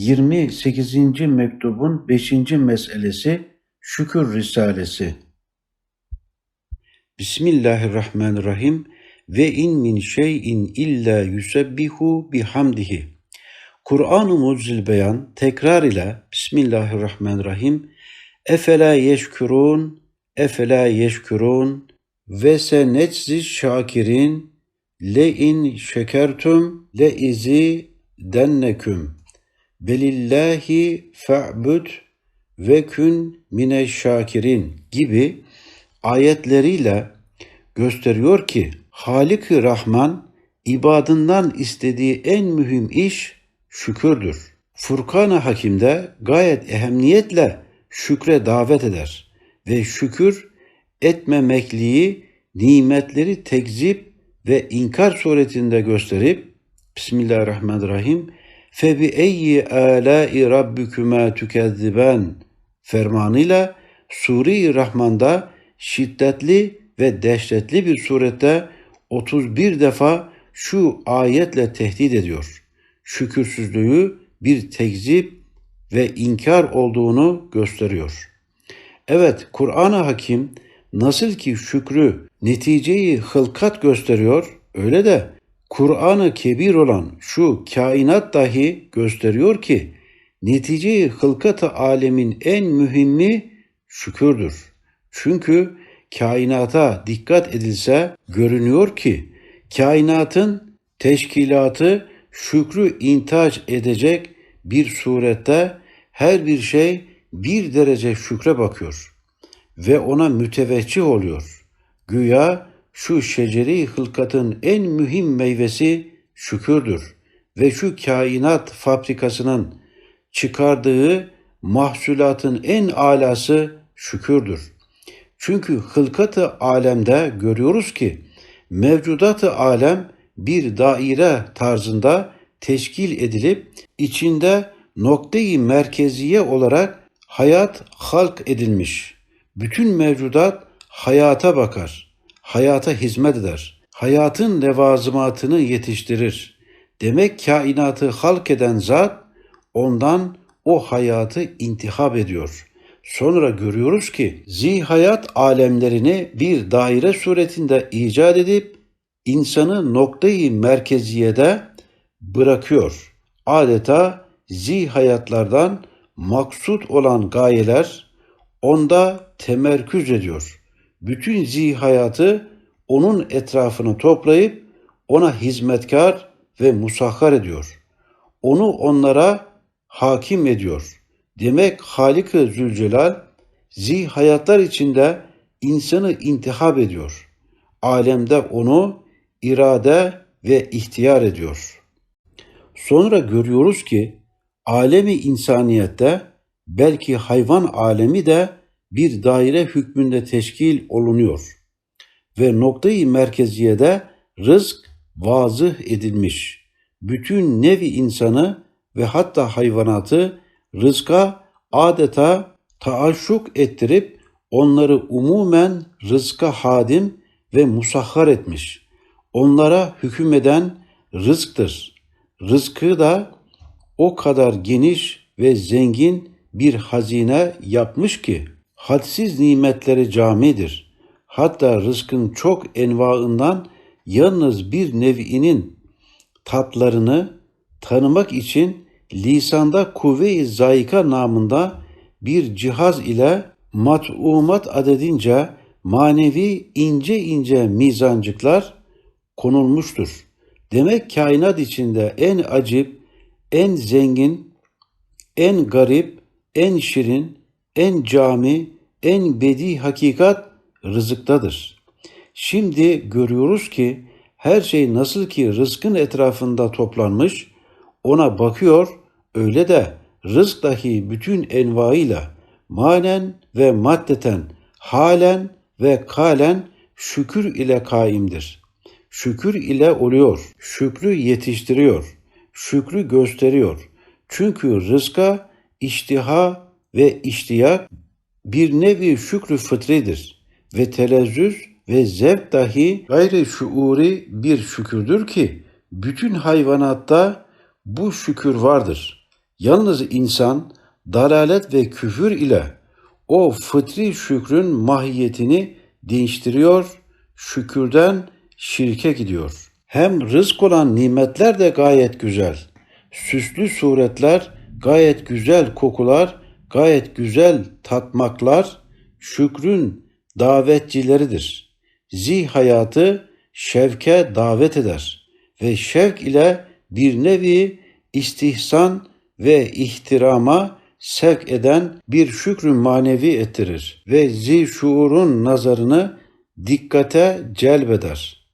28. mektubun 5. meselesi Şükür Risalesi. Bismillahirrahmanirrahim. Ve in min şeyin illa yusebbihu bihamdihi. Kur'an-ı Mucizül Beyan tekrar ile Bismillahirrahmanirrahim. Efela yeşkurun, efela yeşkurun ve seneczi şakirin le in şekertum le izi denneküm. Belillahi fa'bud ve kün mine şakirin gibi ayetleriyle gösteriyor ki Halik-i Rahman ibadından istediği en mühim iş şükürdür. Furkan-ı Hakim'de gayet ehemmiyetle şükre davet eder ve şükür etmemekliği nimetleri tekzip ve inkar suretinde gösterip Bismillahirrahmanirrahim febi eyyi alâi rabbikuma tükezziben fermanıyla Sure-i Rahman'da şiddetli ve dehşetli bir surette 31 defa şu ayetle tehdit ediyor. Şükürsüzlüğü bir tekzip ve inkar olduğunu gösteriyor. Evet, Kur'an-ı Hakim nasıl ki şükrü neticeyi hılkat gösteriyor, öyle de Kur'an-ı Kebir olan şu kainat dahi gösteriyor ki neticeyi hılkat-ı alemin en mühimmi şükürdür. Çünkü kainata dikkat edilse görünüyor ki kainatın teşkilatı şükrü intaç edecek bir surette her bir şey bir derece şükre bakıyor ve ona müteveccih oluyor. Güya şu şeceri hılkatın en mühim meyvesi şükürdür ve şu kainat fabrikasının çıkardığı mahsulatın en alası şükürdür. Çünkü hılkat-ı alemde görüyoruz ki mevcudat-ı alem bir daire tarzında teşkil edilip içinde noktayı merkeziye olarak hayat halk edilmiş. Bütün mevcudat hayata bakar, hayata hizmet eder, hayatın levazımatını yetiştirir. Demek kainatı halk eden zat ondan o hayatı intihab ediyor. Sonra görüyoruz ki zihayat alemlerini bir daire suretinde icat edip insanı noktayı merkeziyede bırakıyor. Adeta zihayatlardan maksut olan gayeler onda temerküz ediyor. Bütün zihayatı onun etrafını toplayıp ona hizmetkar ve musahhar ediyor. Onu onlara hakim ediyor. Demek Halik-ı Zülcelal zihayatlar içinde insanı intihab ediyor. Alemde onu irade ve ihtiyar ediyor. Sonra görüyoruz ki alemi insaniyette belki hayvan alemi de bir daire hükmünde teşkil olunuyor ve noktayı merkeziyede rızk vazıh edilmiş. Bütün nevi insanı ve hatta hayvanatı rızka adeta taaşşuk ettirip onları umumen rızka hadim ve musahhar etmiş. Onlara hükümeden rızktır. Rızkı da o kadar geniş ve zengin bir hazine yapmış ki hadsiz nimetleri camidir. Hatta rızkın çok envaından yalnız bir nev'inin tatlarını tanımak için lisanda kuvve-i zayika namında bir cihaz ile mat'umat adedince manevi ince ince mizancıklar konulmuştur. Demek kainat içinde en acip, en zengin, en garip, en şirin, en cami, en bedi hakikat rızıktadır. Şimdi görüyoruz ki her şey nasıl ki rızkın etrafında toplanmış, ona bakıyor, öyle de rızk dahi bütün envaıyla manen ve maddeten, halen ve kalen şükür ile kaimdir. Şükür ile oluyor, şükrü yetiştiriyor, şükrü gösteriyor. Çünkü rızka, iştiha ve iştiyak bir nevi şükrü fıtridir ve telezzüz ve zevk dahi gayri şuuri bir şükürdür ki bütün hayvanatta bu şükür vardır. Yalnız insan dalalet ve küfür ile o fıtri şükrün mahiyetini değiştiriyor, şükürden şirke gidiyor. Hem rızk olan nimetler de gayet güzel. Süslü suretler, gayet güzel kokular, gayet güzel tatmaklar şükrün davetçileridir. Zih hayatı şevke davet eder ve şevk ile bir nevi istihsan ve ihtirama sevk eden bir şükrün manevi ettirir ve zi şuurun nazarını dikkate celbeder.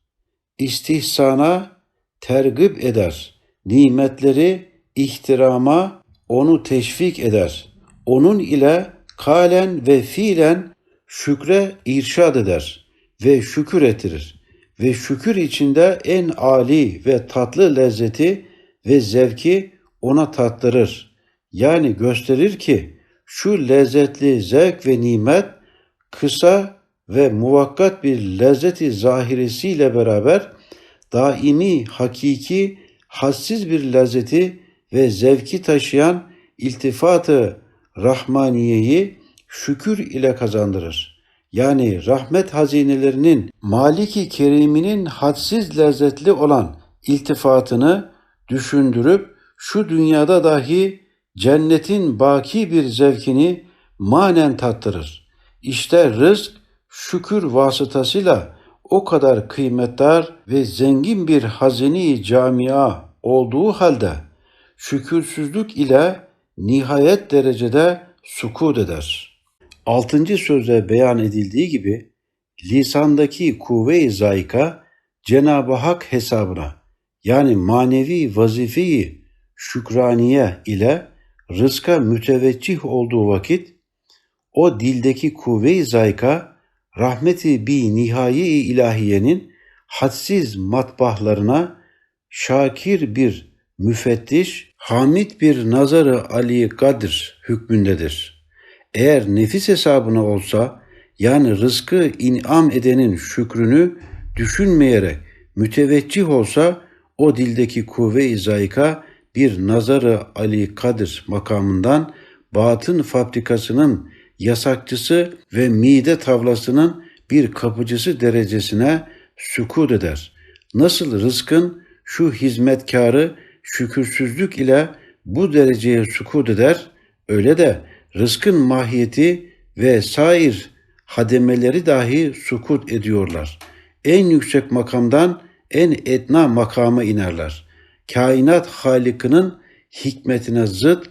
İstihsana tergip eder. Nimetleri ihtirama onu teşvik eder. Onun ile kalen ve fiilen şükre irşad eder ve şükür ettirir. Ve şükür içinde en ali ve tatlı lezzeti ve zevki ona tattırır. Yani gösterir ki şu lezzetli zevk ve nimet kısa ve muvakkat bir lezzeti zahiresiyle beraber daimi, hakiki, hassiz bir lezzeti ve zevki taşıyan iltifatı Rahmaniye'yi şükür ile kazandırır. Yani rahmet hazinelerinin Maliki Kerim'inin hadsiz lezzetli olan iltifatını düşündürüp şu dünyada dahi cennetin baki bir zevkini manen tattırır. İşte rızk şükür vasıtasıyla o kadar kıymetdar ve zengin bir hazini camia olduğu halde şükürsüzlük ile nihayet derecede sukut eder. Altıncı sözde beyan edildiği gibi lisandaki kuvve-i zayika Cenab-ı Hak hesabına yani manevi vazifeyi şükraniye ile rızka müteveccih olduğu vakit o dildeki kuvve-i zayka rahmeti bi nihayi ilahiyenin hadsiz matbahlarına şakir bir müfettiş, hamid bir nazarı Ali Kadir hükmündedir. Eğer nefis hesabına olsa yani rızkı inam edenin şükrünü düşünmeyerek müteveccih olsa o dildeki kuvve-i zayka bir nazarı Ali Kadir makamından batın fabrikasının yasakçısı ve mide tavlasının bir kapıcısı derecesine sükut eder. Nasıl rızkın şu hizmetkarı şükürsüzlük ile bu dereceye sükut eder, öyle de rızkın mahiyeti ve sair hademeleri dahi sukut ediyorlar. En yüksek makamdan en etna makama inerler. Kainat Halik'inin hikmetine zıt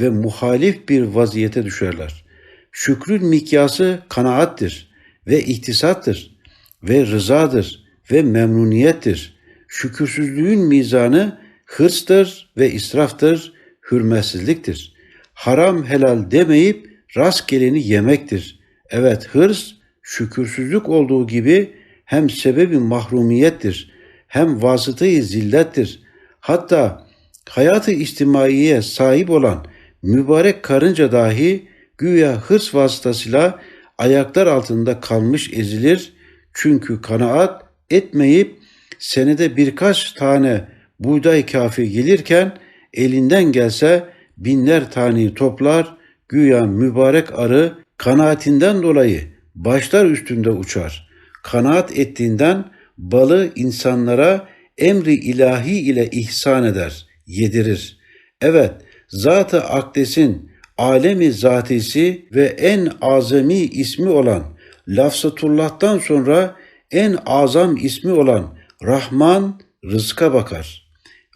ve muhalif bir vaziyete düşerler. Şükrün mikyası kanaattir ve ihtisattır ve rızadır ve memnuniyettir. Şükürsüzlüğün mizanı hırstır ve israftır, hürmetsizliktir. Haram helal demeyip rastgeleni yemektir. Evet hırs şükürsüzlük olduğu gibi hem sebebi mahrumiyettir, hem vasıtayı zillettir. Hatta hayatı içtimaiye sahip olan mübarek karınca dahi güya hırs vasıtasıyla ayaklar altında kalmış ezilir. Çünkü kanaat etmeyip senede birkaç tane buğday kafi gelirken elinden gelse binler taneyi toplar, güya mübarek arı kanaatinden dolayı başlar üstünde uçar. Kanaat ettiğinden balı insanlara emri ilahi ile ihsan eder, yedirir. Evet, Zat-ı Akdes'in alemi zatisi ve en azami ismi olan Lafzatullah'tan sonra en azam ismi olan Rahman rızka bakar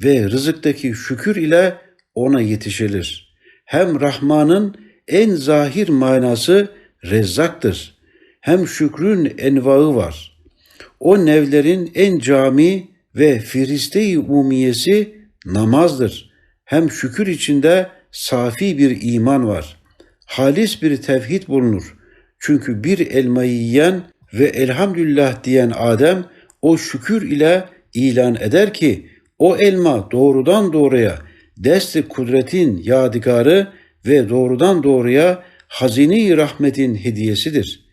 ve rızıktaki şükür ile ona yetişilir. Hem Rahman'ın en zahir manası rezzaktır. Hem şükrün envağı var. O nevlerin en cami ve firiste-i umiyesi namazdır. Hem şükür içinde safi bir iman var. Halis bir tevhid bulunur. Çünkü bir elmayı yiyen ve elhamdülillah diyen Adem o şükür ile ilan eder ki o elma doğrudan doğruya desti kudretin yadigarı ve doğrudan doğruya hazini rahmetin hediyesidir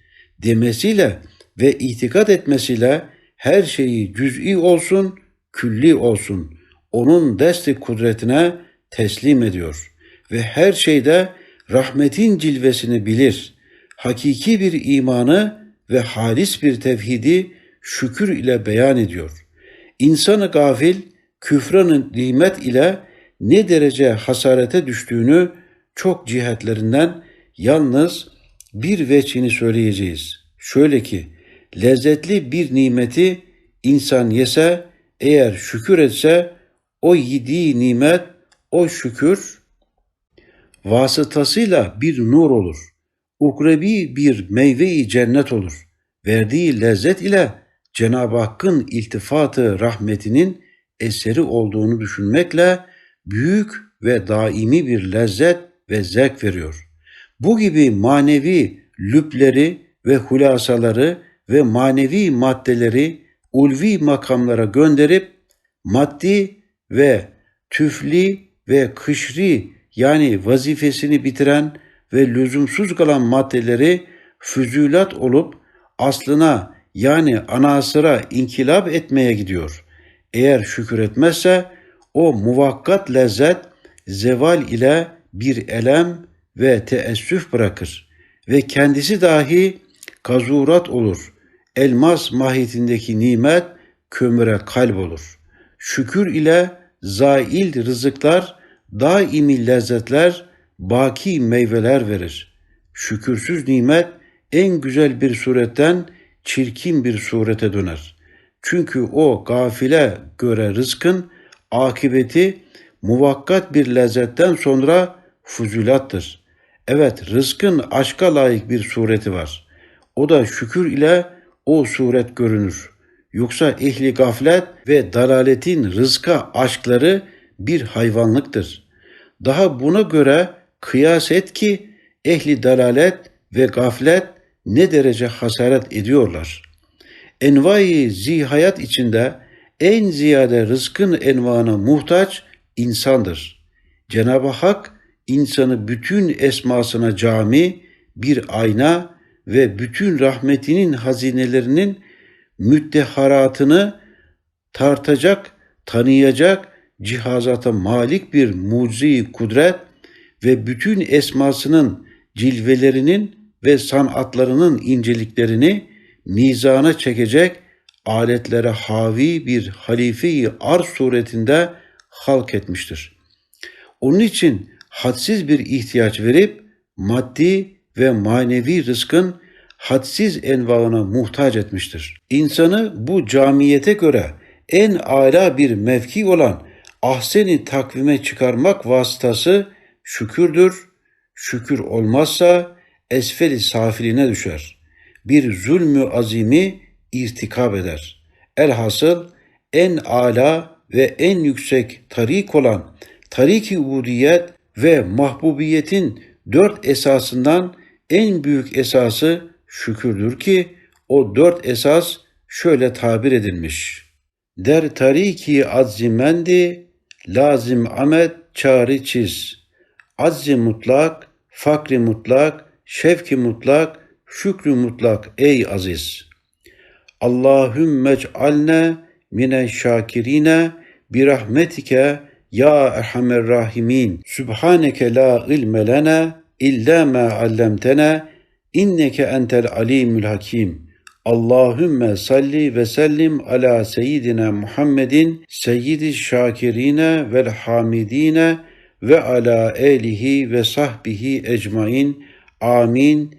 demesiyle ve itikat etmesiyle her şeyi cüz'i olsun, külli olsun. Onun desti kudretine teslim ediyor. ve her şeyde rahmetin cilvesini bilir. Hakiki bir imanı ve halis bir tevhidi şükür ile beyan ediyor. İnsanı gafil, küfranın nimet ile ne derece hasarete düştüğünü çok cihetlerinden yalnız bir veçini söyleyeceğiz. Şöyle ki, lezzetli bir nimeti insan yese, eğer şükür etse, o yediği nimet, o şükür vasıtasıyla bir nur olur. Ukrebi bir meyveyi cennet olur. Verdiği lezzet ile Cenab-ı Hakk'ın iltifatı rahmetinin eseri olduğunu düşünmekle büyük ve daimi bir lezzet ve zevk veriyor. Bu gibi manevi lüpleri ve hulasaları ve manevi maddeleri ulvi makamlara gönderip maddi ve tüfli ve kışri yani vazifesini bitiren ve lüzumsuz kalan maddeleri füzülat olup aslına yani anasıra inkılap etmeye gidiyor. Eğer şükür etmezse o muvakkat lezzet zeval ile bir elem ve teessüf bırakır ve kendisi dahi kazurat olur. Elmas mahiyetindeki nimet kömüre kalp olur. Şükür ile zail rızıklar, daimi lezzetler, baki meyveler verir. Şükürsüz nimet en güzel bir suretten çirkin bir surete döner. Çünkü o gafile göre rızkın akıbeti muvakkat bir lezzetten sonra fuzulattır. Evet rızkın aşka layık bir sureti var. O da şükür ile o suret görünür. Yoksa ehli gaflet ve dalaletin rızka aşkları bir hayvanlıktır. Daha buna göre kıyas et ki ehli dalalet ve gaflet ne derece hasaret ediyorlar. Envai zihayat içinde en ziyade rızkın envana muhtaç insandır. Cenab-ı Hak insanı bütün esmasına cami, bir ayna ve bütün rahmetinin hazinelerinin müddeharatını tartacak, tanıyacak cihazata malik bir mucize kudret ve bütün esmasının cilvelerinin ve sanatlarının inceliklerini mizana çekecek aletlere havi bir halife-i ar suretinde halk etmiştir. Onun için hadsiz bir ihtiyaç verip maddi ve manevi rızkın hadsiz envaına muhtaç etmiştir. İnsanı bu camiyete göre en âlâ bir mevki olan ahseni takvime çıkarmak vasıtası şükürdür. Şükür olmazsa esfeli safiline düşer. Bir zulmü azimi irtikab eder. Elhasıl en âlâ ve en yüksek tarik olan tarik-i ubudiyet ve mahbubiyetin dört esasından en büyük esası şükürdür ki o dört esas şöyle tabir edilmiş. Der tariki azzimendi lazim amet çari çiz. Azzi mutlak, fakri mutlak, şevki mutlak, şükrü mutlak ey aziz. Allahümme ec'alne mine şakirine bi rahmetike ya erhamer rahimin. Subhaneke la ilme lena illa ma allamtena inneke entel alimul hakim. Allahümme salli ve sellim ala seyyidina Muhammedin seyyidi şakirine vel hamidine ve ala elihi ve sahbihi ecmain. Amin